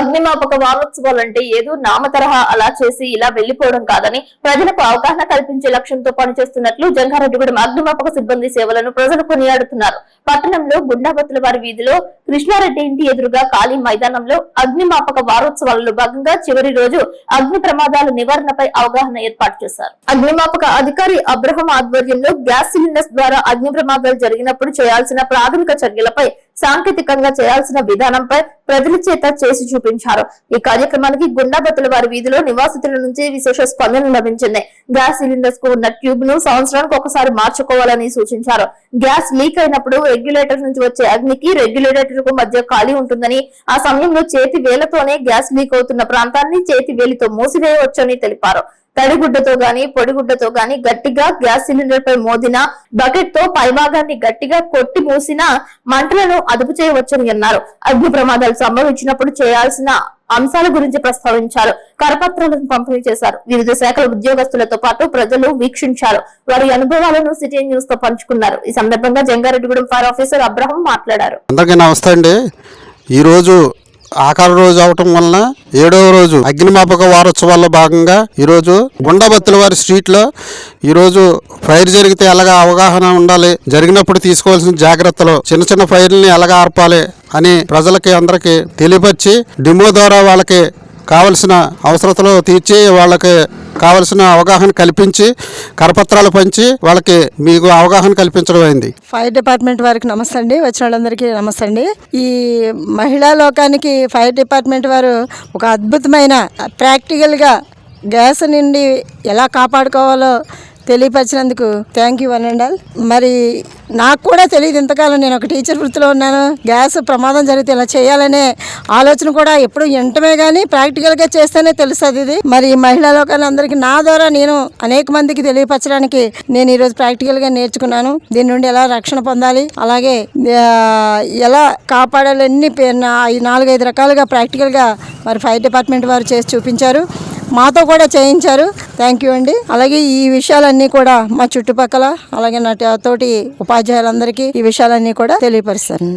అగ్నిమాపక వారోత్సవాలంటే ఏదో నామతరహా అలా చేసి ఇలా వెళ్ళిపోవడం కాదని ప్రజలకు అవగాహన కల్పించే లక్ష్యంతో పనిచేస్తున్నట్లు జంగారెడ్డిగూడెం అగ్నిమాపక సిబ్బంది సేవలను ప్రజలు కొనియాడుతున్నారు. పట్టణంలో గుండాబత్తుల వారి వీధిలో కృష్ణారెడ్డి ఇంటి ఎదురుగా ఖాళీ మైదానంలో అగ్నిమాపక వారోత్సవాలలో భాగంగా చివరి రోజు అగ్ని ప్రమాదాల నివారణపై అవగాహన ఏర్పాటు చేశారు. అగ్నిమాపక అధికారి అబ్రహం ఆధ్వర్యంలో గ్యాస్ సిలిండర్స్ ద్వారా అగ్ని ప్రమాదాలు జరిగినప్పుడు చేయాల్సిన ప్రాథమిక చర్యలపై సాంకేతికంగా చేయాల్సిన విధానంపై ప్రజల చేత చేసి చూపించారు. ఈ కార్యక్రమానికి గుండాబత్తుల వారి వీధిలో నివాసితుల నుంచి విశేష స్పందన లభించింది. గ్యాస్ సిలిండర్స్కు ఉన్న ట్యూబ్ను సంవత్సరానికి ఒకసారి మార్చుకోవాలని సూచించారు. గ్యాస్ లీక్ అయినప్పుడు రెగ్యులేటర్ నుంచి వచ్చే అగ్నికి రెగ్యులేటర్కు మధ్య ఖాళీ ఉంటుందని ఆ సమయంలో చేతి వేలతోనే గ్యాస్ లీక్ అవుతున్న ప్రాంతాన్ని చేతి వేలితో మూసివేయవచ్చని తెలిపారు. తడిగుడ్డతో గాని పొడిగుడ్డతో గాని గట్టిగా గ్యాస్ సిలిండర్ పై మోదిన బకెట్తో పైభాగాన్ని గట్టిగా కొట్టి మూసిన మంటలను అదుపు చేయవచ్చని అన్నారు. అగ్ని ప్రమాదాలు సంభవించినప్పుడు చేయాల్సిన అంశాల గురించి ప్రస్తావించారు. కరపత్రాలను పంపిణీ చేశారు. వివిధ శాఖల ఉద్యోగస్తులతో పాటు ప్రజలు వీక్షించారు. వారి అనుభవాలను సిటీ న్యూస్తో పంచుకున్నారు. ఈ సందర్భంగా జంగారెడ్డిగూడెం ఫైర్ ఆఫీసర్ అబ్రహం మాట్లాడారు. అందరికీ నమస్తే అండి. ఈరోజు ఆఖరి రోజు అవటం వలన ఏడవ రోజు అగ్నిమాపక వారోత్సవాల్లో భాగంగా ఈరోజు గుండాబత్తుల వారి స్ట్రీట్లో ఈరోజు ఫైర్ జరిగితే ఎలాగా అవగాహన ఉండాలి? జరిగినప్పుడు తీసుకోవాల్సిన జాగ్రత్తలు చిన్న చిన్న ఫైర్లని ఎలాగ ఆర్పాలి అని ప్రజలకి అందరికీ తెలియపరిచి డిమో ద్వారా వాళ్ళకి కావలసిన అవసరతలు తీర్చి వాళ్ళకి కావలసిన అవగాహన కల్పించి కరపత్రాలు పంచి వాళ్ళకి మీకు అవగాహన కల్పించడం అయింది. ఫైర్ డిపార్ట్మెంట్ వారికి నమస్తే అండి. వచ్చిన వాళ్ళందరికీ నమస్తే అండి. ఈ మహిళా లోకానికి ఫైర్ డిపార్ట్మెంట్ వారు ఒక అద్భుతమైన ప్రాక్టికల్గా గ్యాస్ నుండి ఎలా కాపాడుకోవాలో తెలియపరిచినందుకు thank you one and all మరి నాకు కూడా తెలియదు ఇంతకాలం నేను ఒక టీచర్ వృత్తిలో ఉన్నాను. గ్యాస్ ప్రమాదం జరిగితే ఇలా చేయాలనే ఆలోచన కూడా ఎప్పుడు వింటమే కానీ ప్రాక్టికల్గా చేస్తేనే తెలుస్తుంది ఇది. మరి మహిళా లోకాన్ని అందరికీ నా ద్వారా నేను అనేక మందికి తెలియపరచడానికి నేను ఈరోజు ప్రాక్టికల్గా నేర్చుకున్నాను. దీని నుండి ఎలా రక్షణ పొందాలి అలాగే ఎలా కాపాడాలి అన్ని పే- నా- నాలుగైదు రకాలుగా ప్రాక్టికల్గా మరి ఫైర్ డిపార్ట్మెంట్ వారు చేసి చూపించారు. మాతో కూడా చేయించారు. థ్యాంక్ యూ అండి. అలాగే ఈ విషయాలన్నీ కూడా మా చుట్టుపక్కల అలాగే నా తోటి ఉపాధ్యాయులందరికీ ఈ విషయాలన్నీ కూడా తెలియపరుస్తాను.